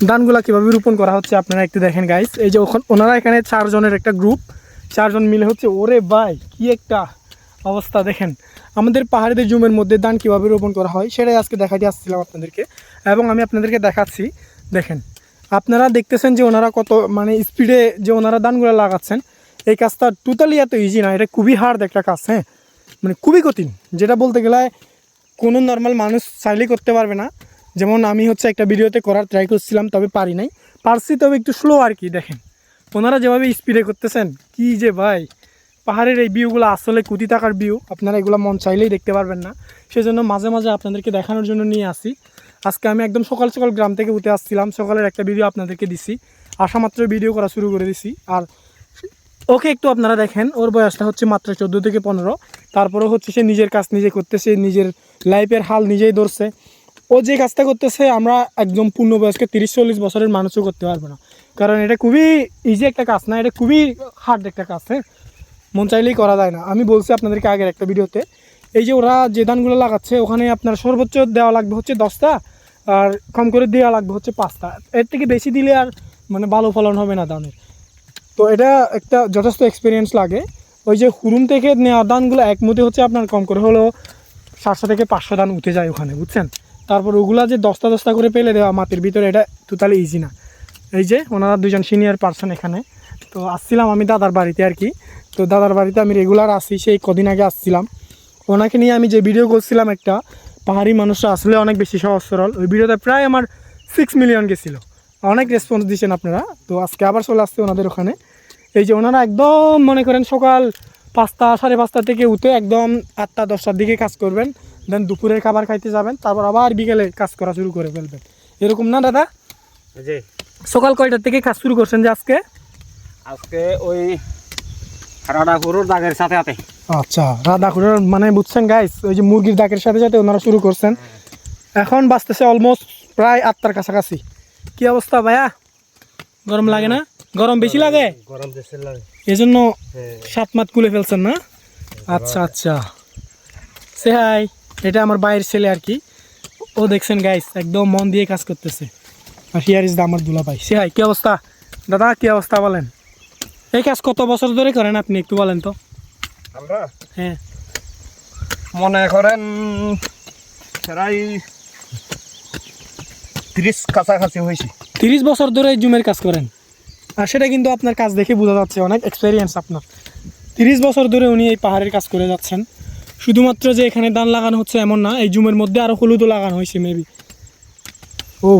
ধানগুলা কীভাবে রোপণ করা হচ্ছে আপনারা একটু দেখেন গাইস এই যে ওখান ওনারা এখানে চারজনের একটা গ্রুপ চারজন মিলে হচ্ছে, ওরে ভাই, কি একটা অবস্থা, দেখেন। আমাদের পাহাড়িদের জুমের মধ্যে ধান কীভাবে রোপণ করা হয়, সেটাই আজকে দেখাতে আসছিলাম আপনাদেরকে। এবং আমি আপনাদেরকে দেখাচ্ছি, দেখেন। আপনারা দেখতেছেন যে ওনারা কত মানে স্পিডে যে ওনারা ধানগুলো লাগাচ্ছেন, এই কাজটা টোটালি এত ইজি না, এটা খুবই হার্ড একটা কাজ হ্যাঁ? মানে খুবই কঠিন, যেটা বলতে গেলে কোনো নর্মাল মানুষ চাইলেই করতে পারবে না। যেমন আমি হচ্ছে একটা ভিডিওতে করার ট্রাই করছিলাম, তবে পারি নাই। পারছি, তবে একটু স্লো আর কি, দেখেন। ওনারা যেভাবে স্পিডে করতেছেন, কি যে ভাই। পাহাড়ের এই ভিউগুলো আসলে কোটি টাকার ভিউ আপনারা এগুলো মন চাইলেই দেখতে পারবেন না। সেজন্য মাঝে মাঝে আপনাদেরকে দেখানোর জন্য নিয়ে আসি। আজকে আমি একদম সকাল সকাল গ্রাম থেকে উঠে আসছিলাম, সকালের একটা ভিডিও আপনাদেরকে দিছি। আসা মাত্র ভিডিও করা শুরু করে দিছি। আর ওকে একটু আপনারা দেখেন, ওর বয়সটা হচ্ছে মাত্র চোদ্দ থেকে পনেরো। তারপরে হচ্ছে সে নিজের কাজ নিজে করতেছে, নিজের লাইফের হাল নিজেই ধরছে। ও যে কাজটা করতেছে, আমরা একদম পূর্ণবয়স্ক তিরিশ চল্লিশ বছরের মানুষও করতে পারব না। কারণ এটা খুবই ইজি একটা কাজ না, এটা খুবই হার্ড একটা কাজ হ্যাঁ? মন চাইলেই করা যায় না। আমি বলছি আপনাদেরকে আগের একটা ভিডিওতে, এই যে ওরা যে ধানগুলো লাগাচ্ছে, ওখানে আপনার সর্বোচ্চ দেওয়া লাগবে হচ্ছে দশটা, আর কম করে দেওয়া লাগবে হচ্ছে পাঁচটা। এর থেকে বেশি দিলে আর মানে ভালো ফলন হবে না ধানের। তো এটা একটা যথেষ্ট এক্সপিরিয়েন্স লাগে। ওই যে হুরুম থেকে নেওয়া ধানগুলো এক মুঠে হচ্ছে আপনার কম করে হলেও সাতশো থেকে পাঁচশো ধান উঠে যায় ওখানে, বুঝছেন? তারপর ওগুলা যে দশটা দশটা করে পেলে দেওয়া মাটির ভিতরে, এটা টোটালি ইজি না। এই যে ওনারা দুজন সিনিয়র পার্সন এখানে। তো আসছিলাম আমি দাদার বাড়িতে আর কি। তো দাদার বাড়িতে আমি রেগুলার আসি সেই কদিন আগে আসছিলাম। ওনাকে নিয়ে আমি যে ভিডিও করছিলাম একটা, পাহাড়ি মানুষরা আসলে অনেক বেশি সহজ সরল। ওই ভিডিওতে প্রায় আমার সিক্স মিলিয়ন গেছিল। অনেক রেসপন্স দিয়েছেন আপনারা। তো আজকে আবার চলে আসছে ওনাদের ওখানে। এই যে ওনারা একদম মনে করেন সকাল পাঁচটা, সাড়ে পাঁচটা থেকে উঠে একদম আটটা, দশটার দিকে কাজ করবেন। দেন দুপুরের খাবার খাইতে যাবেন তারপর আবার বিকেলে কাজ করা শুরু করে ফেলবেন। এরকম না দাদা? জি সকাল কয়টার থেকে কাজ শুরু করছেন যে আজকে? আজকে ওই রাডা গরুর দাগের সাথে সাথে। আচ্ছা রাধা খুঁড়ার মানে বুঝছেন গাইস ওই যে মুরগির ডাকের সাথে সাথে ওনারা শুরু করছেন। এখন বাঁচতেছে অলমোস্ট প্রায় আটটার কাছাকাছি। কি অবস্থা ভাইয়া? গরম লাগে না? গরম বেশি লাগে? গরম দেশের লাগে। এই জন্য সাত মাত কুলে ফেলছেন না? আচ্ছা আচ্ছা। সে হাই এটা আমার বাইরের ছেলে আর কি। ও দেখছেন গাইস একদম মন দিয়ে কাজ করতেছে। আর হিয়ার ইজ দা আমার দুলা ভাই সে হাই কি অবস্থা? দাদা কি অবস্থা বলেন? এই কাজ কত বছর ধরে করেন আপনি একটু বলেন তো? আমরা? হ্যাঁ। মনে করেন প্রায় তিরিশ কাছাকাছি হয়েছি। তিরিশ বছর ধরে এই জুমের কাজ করেন। আর সেটা কিন্তু আপনার কাজ দেখে বোঝা যাচ্ছে অনেক এক্সপেরিয়েন্স আপনার। তিরিশ বছর ধরে উনি এই পাহাড়ের কাজ করে যাচ্ছেন। শুধুমাত্র যে এখানে ধান লাগানো হচ্ছে এমন না, এই জুমের মধ্যে আরও হলুদও লাগানো হয়েছে মেবি ও